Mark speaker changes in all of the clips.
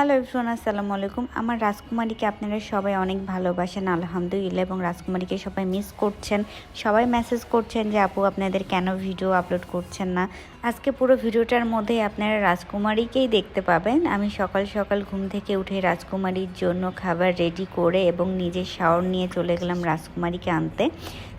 Speaker 1: Hello everyone, আসসালামু আলাইকুম। আমার রাজকুমারীকে আপনারা সবাই অনেক ভালোবাসেন, আলহামদুলিল্লাহ, এবং রাজকুমারীকে সবাই মিস করছেন। সবাই মেসেজ করছেন যে, আপু, আপনাদের কেন ভিডিও আপলোড করছেন না? আজকে পুরো ভিডিওটার মধ্যে আপনারা রাজকুমারীকেই দেখতে পাবেন। আমি সকাল সকাল ঘুম থেকে উঠে রাজকুমারীর জন্য খাবার রেডি করে এবং নিজের শাওয়ার নিয়ে চলে গেলাম রাজকুমারীকে আনতে।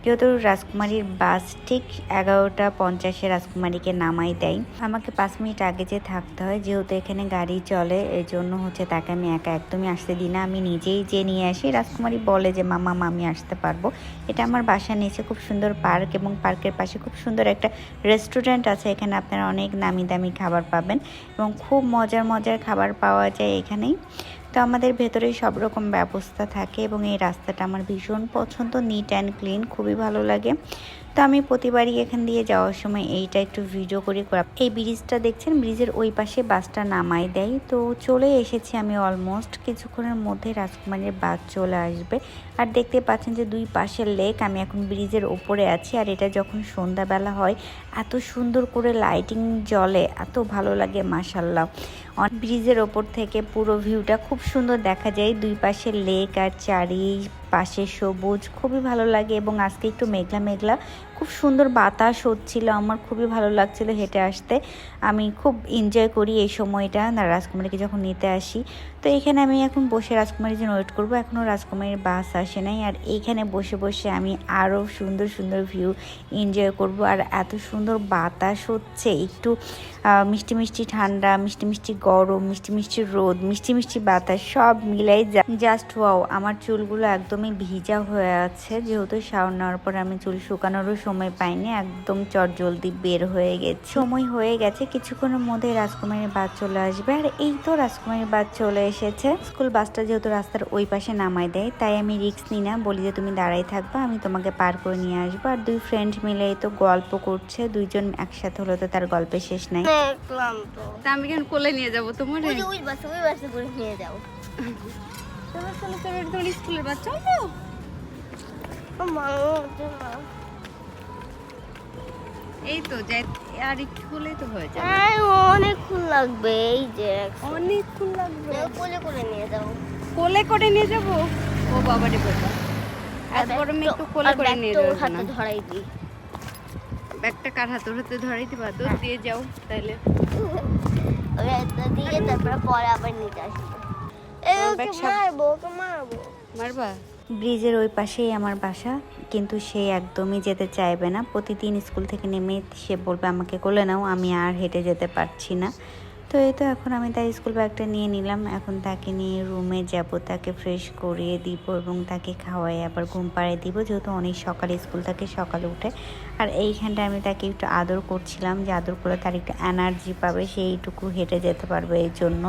Speaker 1: যেহেতু রাজকুমারীর বাস ঠিক এগারোটা পঞ্চাশে রাজকুমারীকে নামাই দেয়। আমাকে পাঁচ মিনিট আগে যে থাকতে হয়, যেহেতু এখানে গাড়ি চলে এই জন্য হচ্ছে তাকে আমি একা একদমই আসতে দিই না। আমি নিজেই যে নিয়ে আসি, রাজকুমারী বলে যে, মামা, মামি আসতে পারব। এটা আমার বাসার নিচে খুব সুন্দর পার্ক এবং পার্কের পাশে খুব সুন্দর একটা রেস্টুরেন্ট আছে। এখানে আপনারা অনেক নামি দামি খাবার পাবেন এবং খুব মজার মজার খাবার পাওয়া যায় এখানেই। তো আমাদের ভেতরে সব রকম ব্যবস্থা থাকে এবং এই রাস্তাটা আমার ভীষণ পছন্দ নিট অ্যান্ড ক্লিন খুবই ভালো লাগে। তো আমি প্রতিবারই এখান দিয়ে যাওয়ার সময় এইটা একটু ভিডিও করে করা এই ব্রিজটা দেখছেন? ব্রিজের ওই পাশে বাসটা নামাই দেয়। তো চলে এসেছি আমি অলমোস্ট কিছুক্ষণের মধ্যে রাজকুমারীর বাস চলে আসবে। আর দেখতে পাচ্ছেন যে দুই পাশের লেক আমি এখন ব্রিজের ওপরে আছি। আর এটা যখন সন্ধ্যাবেলা হয়, এত সুন্দর করে লাইটিং জ্বলে, এত ভালো লাগে মাসাল্লাহ ব্রিজের ওপর থেকে পুরো ভিউটা খুব সুন্দর দেখা যায়। দুই পাশে লেক আর চারি পাশে সবুজ খুবই ভালো লাগে এবং আজকে একটু মেঘলা মেঘলা। খুব সুন্দর বাতাস হচ্ছিল, আমার খুবই ভালো লাগছিল হেঁটে আসতে। আমি খুব এনজয় করি এই সময়টা না, রাজকুমারীকে যখন নিতে আসি। তো এখানে আমি এখন বসে রাজকুমারীর জন্য ওয়েট করব, এখনও রাজকুমারীর বাস আসে নাই। আর এইখানে বসে বসে আমি আরও সুন্দর সুন্দর ভিউ এনজয় করব। আর এত সুন্দর বাতাস হচ্ছে, একটু মিষ্টি মিষ্টি ঠান্ডা, মিষ্টি মিষ্টি গরম, মিষ্টি মিষ্টি রোদ, মিষ্টি মিষ্টি বাতাস, সব মিলাই জাস্ট ওয়াও আমার চুলগুলো একদমই ভিজা হয়ে আছে। যেহেতু শাওয়ার নেওয়ার পর আমি চুল শুকানোরও সময় পাইনি একদম চট জলদি বের হয়ে গেছে। সময় হয়ে গেছে কিছুক্ষণের মধ্যে রাজকুমারীর বাস চলে আসবে। আর এই তো রাজকুমারীর বাস চলে এসেছে। স্কুল বাসটা যেহেতু রাস্তার ওই পাশে নামাই দেয় তাই আমি রিক্স নিই না। বলি যে তুমি দাঁড়াই থাকবা আমি তোমাকে পার করে নিয়ে আসব। আর দুই ফ্রেন্ড মিলে তো গল্প করছে। দুইজন একসাথে হলো তো তার গল্পের শেষ নাই। আমি কেন কোলে নিয়ে যাব তোমার?
Speaker 2: ওই বাসে ওই বাসে করে নিয়ে
Speaker 1: তোমার স্কুলের
Speaker 2: না।
Speaker 1: এই তো যাই আর একটু হলেই তো হয়ে যাবে।
Speaker 2: অনেকক্ষণ লাগবে এই যে
Speaker 1: অনেকক্ষণ লাগবে।
Speaker 2: কোলে করে নিয়ে যাও।
Speaker 1: কোলে করে নিয়ে যাব? ও বাবা। রে বাবা এত বড় মেয়ে একটু কোলে করে নিয়ে যাব
Speaker 2: হাতে ধরাই দিই।
Speaker 1: ব্যাগটা কার হাতে? হাতে ধরাই দিবা? তো দিয়ে যাও
Speaker 2: একটা দিয়ে তারপরে পরে আবার নিতে আসব। এই ওকে মারবো ওকে মারবো।
Speaker 1: মারবা? ব্রিজের ওই পাশেই আমার বাসা, কিন্তু সে একদমই যেতে চাইবে না। প্রতিদিন স্কুল থেকে নেমে সে বলবে, আমাকে কোলে নাও, আমি আর হেঁটে যেতে পারছি না। তো এই তো এখন আমি তার স্কুল ব্যাগটা নিয়ে নিলাম। এখন তাকে নিয়ে রুমে যাব, তাকে ফ্রেশ করিয়ে দিব এবং তাকে খাওয়াই, আবার ঘুম পাড়িয়ে দিব, যেহেতু অনেক সকালে স্কুল থাকে, সকালে উঠে। আর এইখানটা আমি তাকে একটু আদর করছিলাম, যে আদর করলে তার একটু এনার্জি পাবে সেইটুকু হেঁটে যেতে পারবে এই জন্য।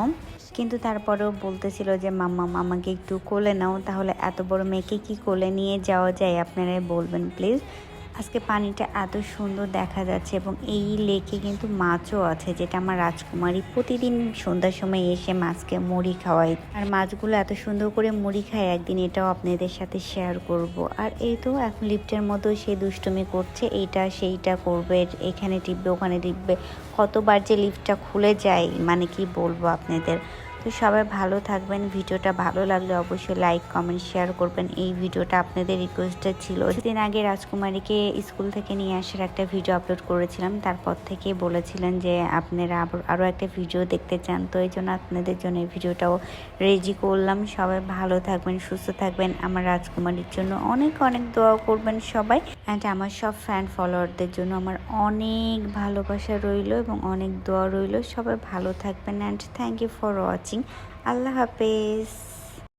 Speaker 1: কিন্তু তারপরেও বলতেছিল যে, মাম্মা মামাকে একটু কোলে নাও, তাহলে এত বড় মেয়েকে কি কোলে নিয়ে যাওয়া যায়? আপনারাই বলবেন, প্লিজ। আজকে পানিটা এত সুন্দর দেখা যাচ্ছে এবং এই লেকে কিন্তু মাছও আছে, যেটা আমার রাজকুমারী প্রতিদিন সন্ধ্যার সময় এসে মাছকে মুড়ি খাওয়াই আর মাছগুলো এত সুন্দর করে মুড়ি খায়, একদিন এটাও আপনাদের সাথে শেয়ার করব। আর এই তো এখন লিফটের মতো সে দুষ্টুমি করছে, এইটা সেইটা করবে, এখানে টিপবে, ওখানে টিপবে। কতবার যে লিফটটা খুলে যায় মানে কি বলব আপনাদের? তো সবাই ভালো থাকবেন। ভিডিওটা ভালো লাগলে অবশ্যই লাইক কমেন্ট শেয়ার করবেন। এই ভিডিওটা আপনাদের রিকোয়েস্টেড ছিল। দিন আগে রাজকুমারীকে স্কুল থেকে নিয়ে আসার একটা ভিডিও আপলোড করেছিলাম। তারপর থেকে বলেছিলেন যে, আপনারা আরও একটা ভিডিও দেখতে চান। তো এই জন্য আপনাদের জন্য এই ভিডিওটাও রেডি করলাম। সবাই ভালো থাকবেন, সুস্থ থাকবেন। আমার রাজকুমারীর জন্য অনেক অনেক দোয়া করবেন সবাই। অ্যান্ড আমার সব ফ্যান ফলোয়ারদের জন্য আমার অনেক ভালোবাসা রইল এবং অনেক দোয়া রইল। সবাই ভালো থাকবেন and thank you for watching আল্লাহ হাফেজ।